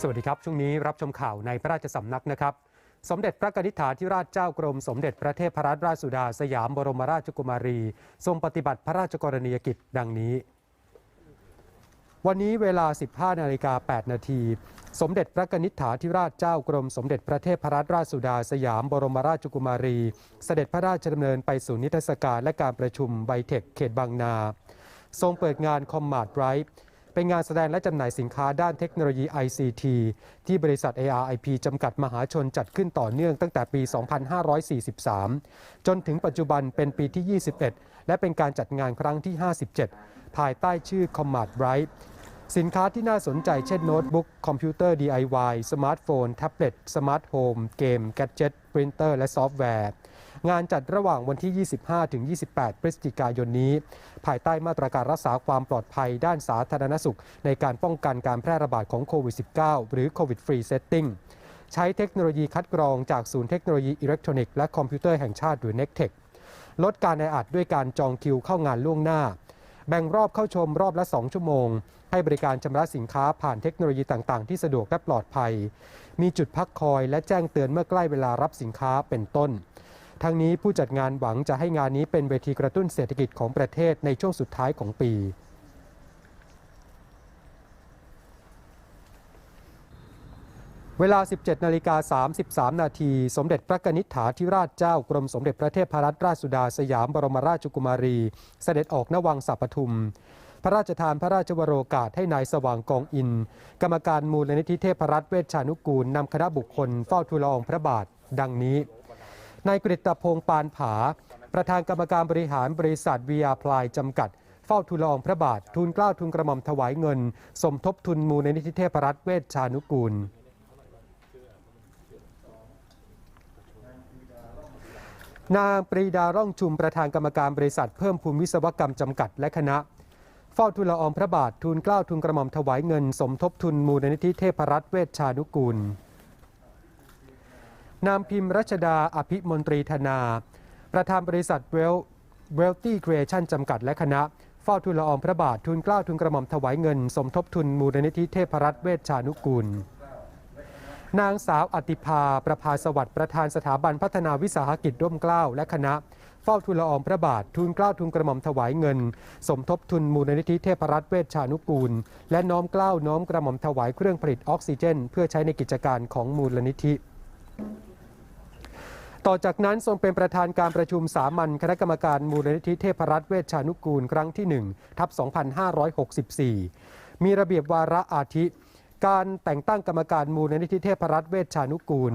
สวัสดีครับ ช่วงนี้รับชมข่าวในพระราชสำนักนะครับ สมเด็จพระกนิษฐาธิราชเจ้ากรม สมเด็จพระเทพรัตนราชสุดาสยามบรมราชกุมารี ทรงปฏิบัติพระราชกรณียกิจดังนี้ วันนี้เวลา 15นาฬิกา8นาทีสมเด็จพระกนิษฐาธิราชเจ้ากรม สมเด็จพระเทพรัตนราชสุดาสยามบรมราชกุมารี เสด็จพระราชดำเนินไปสู่นิทรรศการและการประชุมไบเทคเขตบางนา ทรงเปิดงานคอมมาดไรท์ เป็นงานแสดงและจำหน่ายสินค้าด้านเทคโนโลยี ICT ที่บริษัท ARIP จำกัดมหาชนจัดขึ้นต่อเนื่องตั้งแต่ปี 2543 จนถึงปัจจุบันเป็นปีที่ 21 และเป็นการจัดงานครั้งที่ 57 ภายใต้ชื่อ Commat Bright สินค้าที่น่าสนใจเช่นโน้ตบุ๊ก คอมพิวเตอร์ DIY สมาร์ทโฟน แท็บเล็ต สมาร์ทโฮม เกม แกดเจ็ต ปรินเตอร์ และซอฟต์แวร์ งานจัดระหว่างวันที่ 25 ถึง 28 พฤศจิกายนนี้ ภายใต้มาตรการรักษาความปลอดภัยด้านสาธารณสุข ในการป้องกันการแพร่ระบาดของโควิด -19 หรือโควิดฟรีเซตติ้งใช้เทคโนโลยีคัดกรองจากศูนย์เทคโนโลยีอิเล็กทรอนิกส์และคอมพิวเตอร์แห่งชาติหรือ NECTEC ลดการแออัดด้วยการจองคิวเข้างานล่วงหน้า แบ่งรอบเข้าชมรอบละ 2 ชั่วโมง ให้บริการชำระสินค้าผ่านเทคโนโลยีต่างๆ ที่สะดวกและปลอดภัย มีจุดพักคอยและแจ้งเตือนเมื่อใกล้เวลารับสินค้าเป็นต้น ทั้งนี้ผู้จัดงานหวังจะให้งานนี้เป็นเวทีกระตุ้นเศรษฐกิจของประเทศในช่วงสุดท้ายของปี เวลา 17นาฬิกา33 นาที สมเด็จพระกนิษฐาธิราชเจ้ากรมสมเด็จพระเทพรัตนราชสุดาสยามบรมราชกุมารี เสด็จออกนวังสัปทุมพระราชทานพระราชวโรกาสให้นายสว่างกองอิน กรรมการมูลนิธิเทพรัตน์เวชชานุกูลนำคณะบุคคลเฝ้าทูลละอองพระบาท ดังนี้ นายกฤตพงศ์ปานผา ประธานกรรมการบริหารบริษัทวีอาพลายจำกัด เฝ้าทูลละอองพระบาท ทูลเกล้าทูลกระหม่อมถวายเงิน สมทบทุนมูลนิธิเทพรัตน์เวชชานุกูลนางปรีดาร่องชุมประธานกรรมการบริษัทเพิ่มพูนวิศวกรรมจำกัดและคณะ เฝ้าทูลละอองพระบาททูลเกล้าทูลกระหม่อมถวายเงิน สมทบทุนมูลนิธิเทพรัตน์เวชชานุกูล นามพิมพ์รัชดาอภิมนตรีธนา ประธานบริษัทเวลเวลตี้ครีเอชั่นจำกัดและคณะเฝ้าทูลละอองพระบาททูลเกล้าทูลกระหม่อมถวายเงิน สมทบทุนมูลนิธิเทพรัตน์เวชชานุกูล นางสาวอติภา ประภาสวัสดิ์ประธานสถาบันพัฒนาวิสาหกิจร่วมเกล้าและคณะ เฝ้าทูลละอองพระบาททูลเกล้าทูลกระหม่อมถวายเงิน สมทบทุนมูลนิธิเทพรัตน์เวชชานุกูล และน้อมเกล้าน้อมกระหม่อมถวายเครื่องผลิตออกซิเจน เพื่อใช้ในกิจการของมูลนิธิ ต่อจากนั้นทรงเป็นประธานการประชุมสามัญคณะกรรมการมูลนิธิเทพรัตน์เวชชานุกูลครั้งที่ 1 ทับ 2564 มีระเบียบวาระอาทิ การแต่งตั้งกรรมการมูลนิธิเทพรัตน์เวชชานุกูล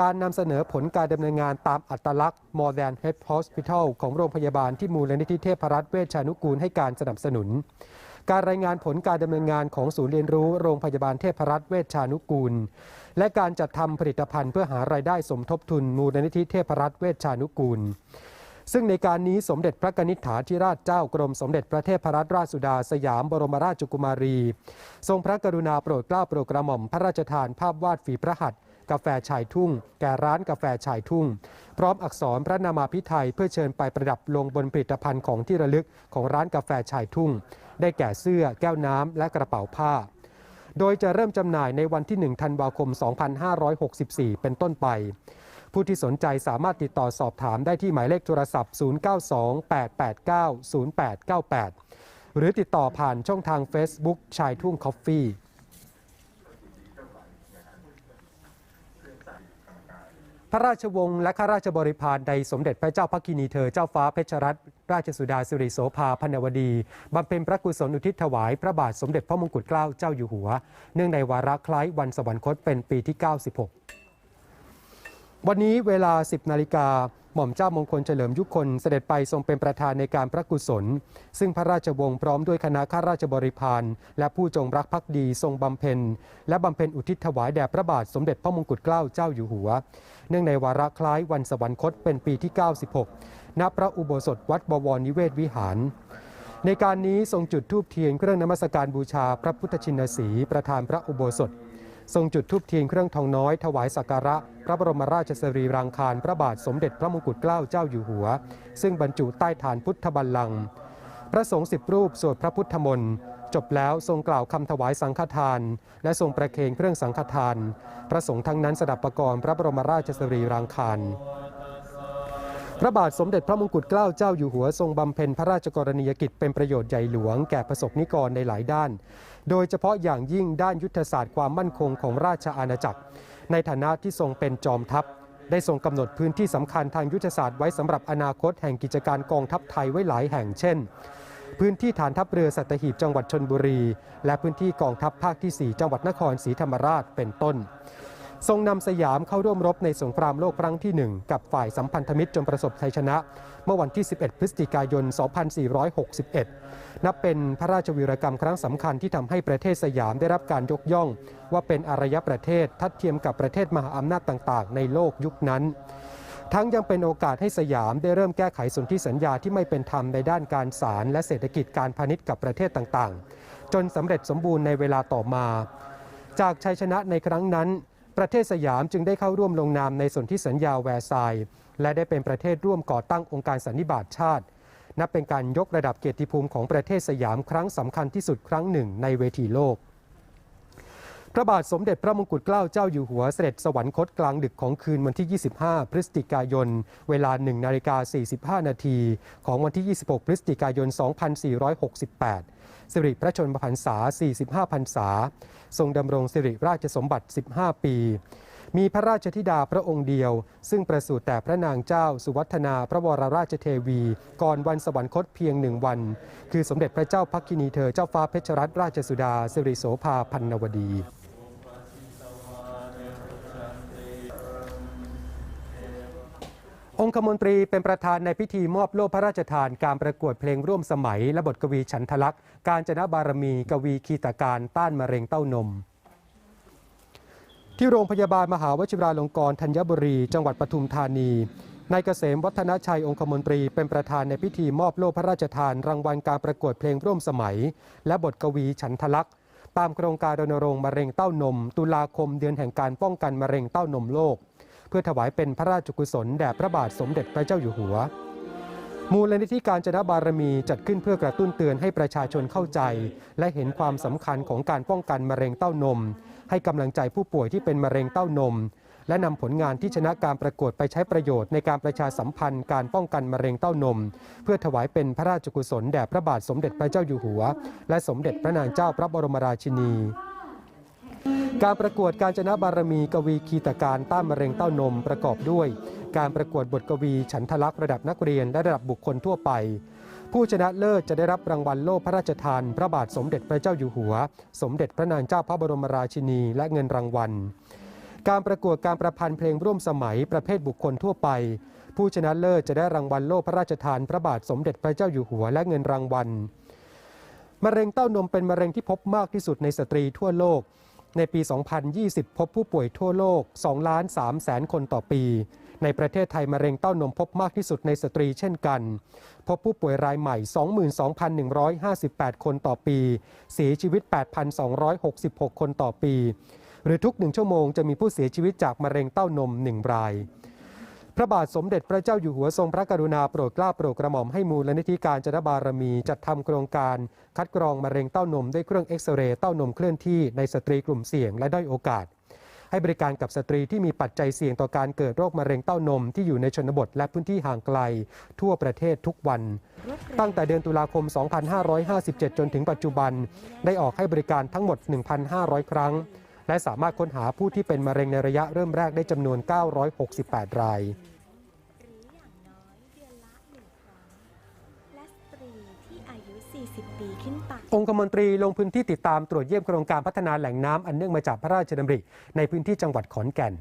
การนำเสนอผลการดำเนินงานตามอัตลักษณ์ More Than Head Hospital ของโรงพยาบาลที่มูลนิธิเทพรัตน์เวชชานุกูลให้การสนับสนุน การรายงานผลการดำเนินงานของศูนย์เรียนรู้โรงพยาบาลเทพรัตน์เวชชานุกูล และการจัดทำผลิตภัณฑ์เพื่อหารายได้สมทบทุนมูลนิธิเทพรัตน์เวชชานุกูล ซึ่งในการนี้สมเด็จพระกนิษฐาธิราชเจ้ากรมสมเด็จพระเทพรัตนราชสุดาสยามบรมราชกุมารี ทรงพระกรุณาโปรดเกล้าโปรดกระหม่อมพระราชทานภาพวาดฝีพระหัตถ์ กาแฟชายทุ่ง แก่ร้านกาแฟชายทุ่ง พร้อมอักษรพระนามาพิไทยเพื่อเชิญไปประดับลงบนผลิตภัณฑ์ของที่ระลึกของร้านกาแฟชายทุ่ง ได้แก่เสื้อ แก้วน้ำและกระเป๋าผ้า โดยจะเริ่มจำหน่ายในวันที่ 1 ธันวาคม 2564 เป็นต้นไปผู้ที่สนใจสามารถติดต่อสอบถามได้ที่หมายเลขโทรศัพท์ 0928890898 หรือติดต่อผ่านช่องทาง Facebook ชายทุ่งคอฟฟี่ ระราชวงศ์และข้าราชบริพารในสมเด็จพระเจ้าพักคินีเธอเจ้าฟ้าเพชรรัตนราชสุดาสิริโสภาพนวดีบำเพ็ญพระกุศลอุทิศถวายพระบาทสมเด็จพระมงกุฎเกล้าเจ้าอยู่หัว เนื่องในวาระคล้ายวันสวรรคตเป็นปีที่ 96 วันนี้เวลา 10นาฬิกา หม่อมเจ้ามงคลเฉลิมยุคลเสด็จไปทรงเป็นประธานในการพระกุศล ซึ่งพระราชวงศ์พร้อมด้วยคณะข้าราชบริพารและผู้จงรักภักดีทรงบำเพ็ญ และบำเพ็ญอุทิศถวายแด่พระบาทสมเด็จพระมงกุฎเกล้าเจ้าอยู่หัว เนื่องในวาระคล้ายวันสวรรคตเป็นปีที่ 96 ณ พระอุโบสถวัดบวรนิเวศวิหารในการนี้ทรงจุดธูปเทียนเครื่องนมัสการบูชาพระพุทธชินสีประธานพระอุโบสถ ทรงจุดธูปเทียนเครื่องทองน้อยถวายสักการะ พระบรมราชสรีรางคารพระบาทสมเด็จพระมงกุฎเกล้าเจ้าอยู่หัว ซึ่งบรรจุใต้ฐานพุทธบัลลังก์พระสงฆ์สิบรูปสวดพระพุทธมนต์จบแล้วทรงกล่าวคำถวายสังฆทาน และทรงประเคนเครื่องสังฆทาน พระสงฆ์ทั้งนั้นสดับประกรณ์พระบรมราชสรีรางคารพระบาทสมเด็จพระมงกุฎเกล้าเจ้าอยู่หัวทรงบำเพ็ญพระราชกรณียกิจเป็นประโยชน์ใหญ่หลวงแก่ประสบนิกรในหลายด้าน โดยเฉพาะอย่างยิ่งด้านยุทธศาสตร์ความมั่นคงของราชอาณาจักร ในฐานะที่ทรงเป็นจอมทัพ ได้ทรงกำหนดพื้นที่สำคัญทางยุทธศาสตร์ไว้สำหรับอนาคตแห่งกิจการกองทัพไทยไว้หลายแห่งเช่น พื้นที่ฐานทัพเรือสัตหีบจังหวัดชนบุรี และพื้นที่กองทัพภาคที่ 4 จังหวัดนครศรีธรรมราชเป็นต้น ทรงนำสยามเข้าร่วมรบในสงครามโลกครั้งที่ 1 กับฝ่ายสัมพันธมิตรจนประสบชัยชนะ เมื่อวันที่ 11 พฤศจิกายน 2461 นับเป็นพระราชวีรกรรมครั้งสำคัญที่ทำให้ประเทศสยามได้รับการยกย่อง ว่าเป็นอารยประเทศทัดเทียมกับประเทศมหาอำนาจต่างๆ ในโลกยุคนั้นทั้งยังเป็นโอกาสให้สยามได้เริ่มแก้ไขสนธิสัญญาที่ไม่เป็นธรรมในด้านการสารและเศรษฐกิจการพาณิชย์กับประเทศต่างๆ จนสำเร็จสมบูรณ์ในเวลาต่อมา จากชัยชนะในครั้งนั้น ประเทศสยามจึงได้เข้าร่วมลงนามในสนธิสัญญาแวร์ไซน์และได้เป็นประเทศร่วมก่อตั้งองค์การสันนิบาตชาติ นับเป็นการยกระดับเกียรติภูมิของประเทศสยามครั้งสำคัญที่สุดครั้งหนึ่งในเวทีโลก พระบาทสมเด็จพระมงกุฎเกล้าเจ้าอยู่หัวเสด็จสวรรคตกลางดึกของคืนวันที่ 25 พฤศจิกายน เวลา1นาฬิกา45 นาทีของวันที่ 26 พฤศจิกายน 2468 สิริพระชนมพรรษา 45 พรรษา ทรงดำรงสิริราชสมบัติ 15 ปี มีพระราชธิดาพระองค์เดียว ซึ่งประสูติแต่พระนางเจ้าสุวัฒนาพระวรราชเทวี ก่อนวันสวรรคตเพียงหนึ่งวัน คือสมเด็จพระเจ้าพักคินีเธอเจ้าฟ้าเพชรรัตนราชสุดาสิริโสภาพันนวดี องคมนตรีเป็นประธานในพิธีมอบโล่พระราชทานการประกวดเพลงร่วมสมัย และบทกวีฉันทลักษณ์การจนบารมีกวีคีตการต้านมะเร็งเต้านม ที่โรงพยาบาลมหาวชิราลงกรณ์ธัญบุรี จังหวัดปทุมธานีนายเกษมวัฒนชัยองคมนตรีเป็นประธานในพิธีมอบโล่พระราชทาน รางวัลการประกวดเพลงร่วมสมัย และบทกวีฉันทลักษณ์ตามโครงการรณรงค์มะเร็งเต้านม ตุลาคมเดือนแห่งการป้องกันมะเร็งเต้านมโลก พื่อถวายเป็นพระราชกุศลแด่พระบาทสมเด็จพระเจ้าอยู่หัว มูลนิธิการจนบารมีจัดขึ้นเพื่อกระตุ้นเตือนให้ประชาชนเข้าใจ และเห็นความสำคัญของการป้องกันมะเร็งเต้านม ให้กำลังใจผู้ป่วยที่เป็นมะเร็งเต้านม และนำผลงานที่ชนะการประกวดไปใช้ประโยชน์ในการประชาสัมพันธ์การป้องกันมะเร็งเต้านม เพื่อถวายเป็นพระราชกุศลแด่พระบาทสมเด็จพระเจ้าอยู่หัว และสมเด็จพระนางเจ้าพระบรมราชินี การประกวดการจนะบารมีกวีคีตการต้านมะเร็งเต้านมประกอบด้วย การประกวดบทกวีฉันทลักษณ์ระดับนักเรียนและระดับบุคคลทั่วไป ผู้ชนะเลิศจะได้รับรางวัลโล่พระราชทาน พระบาทสมเด็จพระเจ้าอยู่หัว สมเด็จพระนางเจ้าพระบรมราชินี และเงินรางวัล การประกวดการประพันธ์เพลงร่วมสมัยประเภทบุคคลทั่วไป ผู้ชนะเลิศจะได้รางวัลโล่พระราชทานพระบาทสมเด็จพระเจ้าอยู่หัว และเงินรางวัลมะเร็งเต้านมเป็นมะเร็งที่พบมากที่สุดในสตรีทั่วโลก ในปี 2020 พบผู้ป่วยทั่วโลก2ล้าน3แสนคนต่อปี ในประเทศไทยมะเร็งเต้านมพบมากที่สุดในสตรีเช่นกัน พบผู้ป่วยรายใหม่ 22,158 คนต่อปี เสียชีวิต 8,266 คนต่อปี หรือทุกหนึ่งชั่วโมงจะมีผู้เสียชีวิตจากมะเร็งเต้านม 1 ราย พระบาทสมเด็จพระเจ้าอยู่หัวทรงพระกรุณาโปรดเกล้าโปรดกระหม่อมให้มูลนิธิการจนบารมี จัดทำโครงการ คัดกรองมะเร็งเต้านมด้วยเครื่องเอ็กซเรย์เต้านมเคลื่อนที่ในสตรีกลุ่มเสี่ยงและด้อยโอกาส ให้บริการกับสตรีที่มีปัจจัยเสี่ยงต่อการเกิดโรคมะเร็งเต้านมที่อยู่ในชนบทและพื้นที่ห่างไกล ทั่วประเทศทุกวัน ตั้งแต่เดือนตุลาคม 2557 จนถึงปัจจุบัน ได้ออกให้บริการทั้งหมด 1,500 ครั้ง และสามารถค้นหาผู้ที่เป็นมะเร็งในระยะเริ่มแรกได้จำนวน 968 รายหรืออย่างน้อยเดือนละหนึ่งครั้งและสตรีที่อายุ40ปีขึ้นไปองคมนตรีลงพื้นที่ติดตามตรวจเยี่ยมโครงการพัฒนาแหล่งน้ำอันเนื่องมาจากพระราชดำริ ในพื้นที่จังหวัดขอนแก่น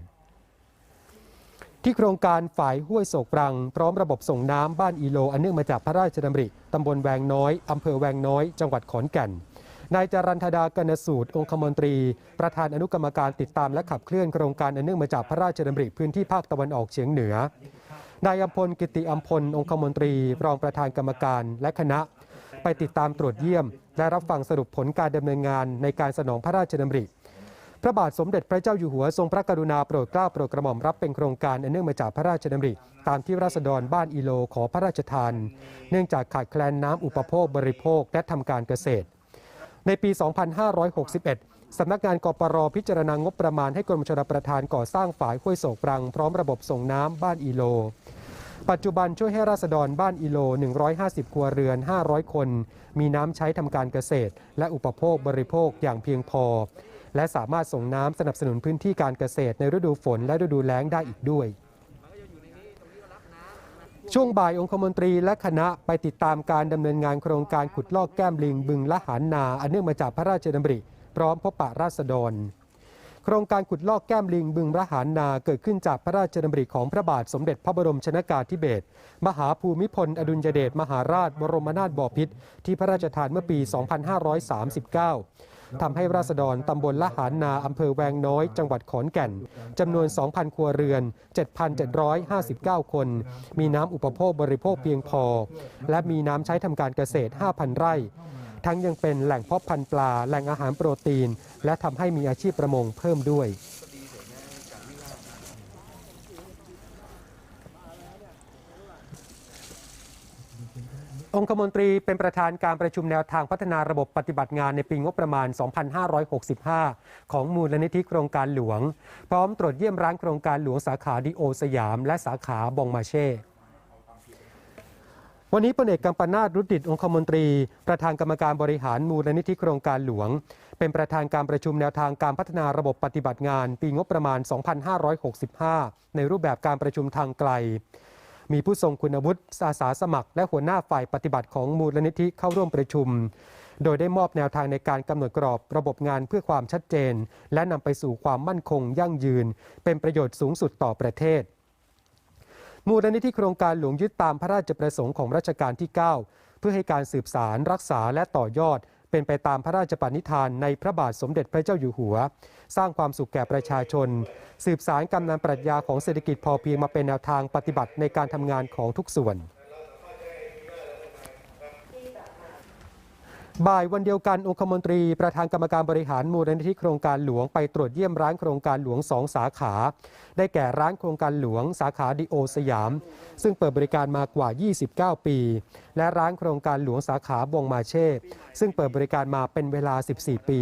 ที่โครงการฝ่ายห้วยโศกปรัง พร้อมระบบส่งน้ำบ้านอีโล อันเนื่องมาจากพระราชดำริตำบลแวงน้อยอำเภอแวงน้อย จังหวัดขอนแก่น นายจรันธดากนสูตร องคมนตรี ประธานอนุกรรมการติดตามและขับเคลื่อนโครงการอันเนื่องมาจากพระราชดำริพื้นที่ภาคตะวันออกเฉียงเหนือ นายอัมพลกิติอัมพล องคมนตรี รองประธานกรรมการและคณะ ไปติดตามตรวจเยี่ยม และรับฟังสรุปผลการดำเนินงานในการสนองพระราชดำริ พระบาทสมเด็จพระเจ้าอยู่หัวทรงพระกรุณาโปรดเกล้าโปรดกระหม่อมรับเป็นโครงการอันเนื่องมาจากพระราชดำริ ตามที่ราษฎรบ้านอีโลขอพระราชทาน เนื่องจากขาดแคลนน้ำอุปโภคบริโภคและทำการเกษตร ในปี 2561 สำนักงานกปรพิจารณางบประมาณให้กรมชลประทานก่อสร้างฝายห้วยโศกปรัง พร้อมระบบส่งน้ำบ้านอีโล ปัจจุบันช่วยให้ราษฎรบ้านอีโล 150 ครัวเรือน 500 คน มีน้ำใช้ทำการเกษตร และอุปโภคบริโภคอย่างเพียงพอ และสามารถส่งน้ำสนับสนุนพื้นที่การเกษตรในฤดูฝนและฤดูแล้งได้อีกด้วย ช่วงบ่ายองคมนตรีและคณะไปติดตามการดำเนินงานโครงการขุดลอกแก้มลิงบึงละหานนา อันเนื่องมาจากพระราชดำริ พร้อมพบปะราษฎร โครงการขุดลอกแก้มลิงบึงละหานนาเกิดขึ้นจากพระราชดำริของพระบาทสมเด็จพระบรมชนากาธิเบศรมหาภูมิพล อดุลยเดชมหาราช บรมนาถบพิตรที่พระราชทานเมื่อปี 2539 ทำให้ราษฎรตำบลละหานนาอำเภอแวงน้อย จังหวัดขอนแก่น จำนวน 2,000 ครัวเรือน 7,759 คน มีน้ำอุปโภคบริโภคเพียงพอ และมีน้ำใช้ทำการเกษตร 5,000 ไร่ ทั้งยังเป็นแหล่งเพาะพันธุ์ปลา แหล่งอาหารโปรตีน และทำให้มีอาชีพประมงเพิ่มด้วย องคมนตรีเป็นประธานการประชุมแนวทางพัฒนาระบบปฏิบัติงานในปีงบประมาณ 2565 ของมูลนิธิโครงการหลวง พร้อมตรวจเยี่ยมร้านโครงการหลวงสาขาดิโอสยาม และสาขาบองมาเช่วันนี้พลเอกกัมปนาตรุดดิตองคมนตรี ประธานกรรมการบริหารมูลนิธิโครงการหลวง เป็นประธานการประชุมแนวทางการพัฒนาระบบปฏิบัติงาน ปีงบประมาณ 2565 ในรูปแบบการประชุมทางไกล มีผู้ทรงคุณวุฒิอาสาสมัคร และหัวหน้าฝ่ายปฏิบัติของมูลนิธิเข้าร่วมประชุม โดยได้มอบแนวทางในการกำหนดกรอบระบบงานเพื่อความชัดเจน และนำไปสู่ความมั่นคงยั่งยืน เป็นประโยชน์สูงสุดต่อประเทศ มูลนิธิโครงการหลวงยึดตามพระราชประสงค์ของรัชกาลที่ 9 เพื่อให้การสืบสารรักษาและต่อยอด เป็นไปตามพระราชปณิธานในพระบาทสมเด็จพระเจ้าอยู่หัว สร้างความสุขแก่ประชาชน สืบสารกำนันปรัชญาของเศรษฐกิจพอเพียงมาเป็นแนวทางปฏิบัติในการทำงานของทุกส่วน บ่ายวันเดียวกันองคมนตรีประธานกรรมการบริหารมูลนิธิโครงการหลวงไปตรวจเยี่ยมร้านโครงการหลวงสองสาขา ได้แก่ร้านโครงการหลวงสาขาดิโอสยาม ซึ่งเปิดบริการมากว่า 29 ปี และร้านโครงการหลวงสาขาบงมาเช่ ซึ่งเปิดบริการมาเป็นเวลา 14 ปี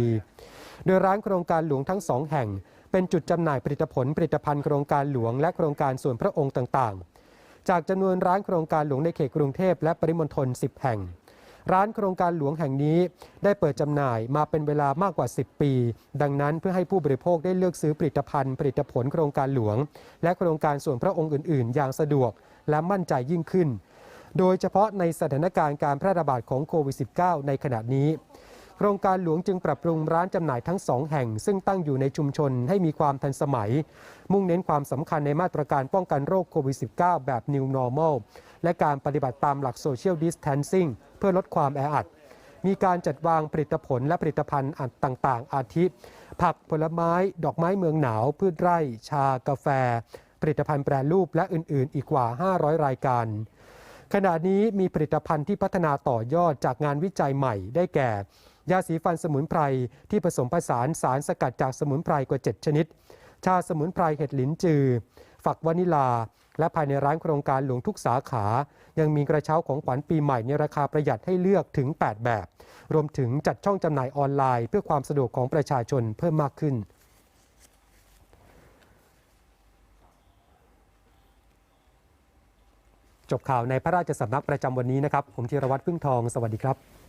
โดยร้านโครงการหลวงทั้งสองแห่ง เป็นจุดจำหน่ายผลิตผลผลิตภัณฑ์โครงการหลวงและโครงการส่วนพระองค์ต่างๆ จากจำนวนร้านโครงการหลวงในเขตกรุงเทพและปริมณฑล10 แห่ง ร้านโครงการหลวงแห่งนี้ได้เปิดจำหน่ายมาเป็นเวลามากกว่า 10 ปี ดังนั้นเพื่อให้ผู้บริโภคได้เลือกซื้อผลิตภัณฑ์ ผลิตผลโครงการหลวง และโครงการส่วนพระองค์อื่น ๆ อย่างสะดวกและมั่นใจยิ่งขึ้น โดยเฉพาะในสถานการณ์การแพร่ระบาดของโควิด -19 ในขณะนี้ โครงการหลวงจึงปรับปรุงร้านจำหน่ายทั้งสองแห่ง ซึ่งตั้งอยู่ในชุมชนให้มีความทันสมัย มุ่งเน้นความสำคัญในมาตรการป้องกันโรคโควิด -19 แบบ New Normal และการปฏิบัติตามหลัก Social Distancing เพื่อลดความแออัด มีการจัดวางผลิตผลและผลิตภัณฑ์ต่างๆ อาทิ ผักผลไม้ ดอกไม้เมืองหนาว พืชไร่ ชา กาแฟ ผลิตภัณฑ์แปรรูปและอื่นๆ อีกกว่า 500 รายการขณะนี้มีผลิตภัณฑ์ที่พัฒนาต่อยอดจากงานวิจัยใหม่ได้แก่ ยาสีฟันสมุนไพรที่ผสมผสานสารสกัดจากสมุนไพรกว่า 7 ชนิด ชาสมุนไพรเห็ดหลินจือ ฝักวานิลา และภายในร้านโครงการหลวงทุกสาขา ยังมีกระเช้าของขวัญปีใหม่ในราคาประหยัดให้เลือกถึง 8 แบบ รวมถึงจัดช่องจำหน่ายออนไลน์ เพื่อความสะดวกของประชาชนเพิ่มมากขึ้นจบข่าวในพระราชสำนักประจำวันนี้นะครับ ผมธีรวัตรพึ่งทอง สวัสดีครับ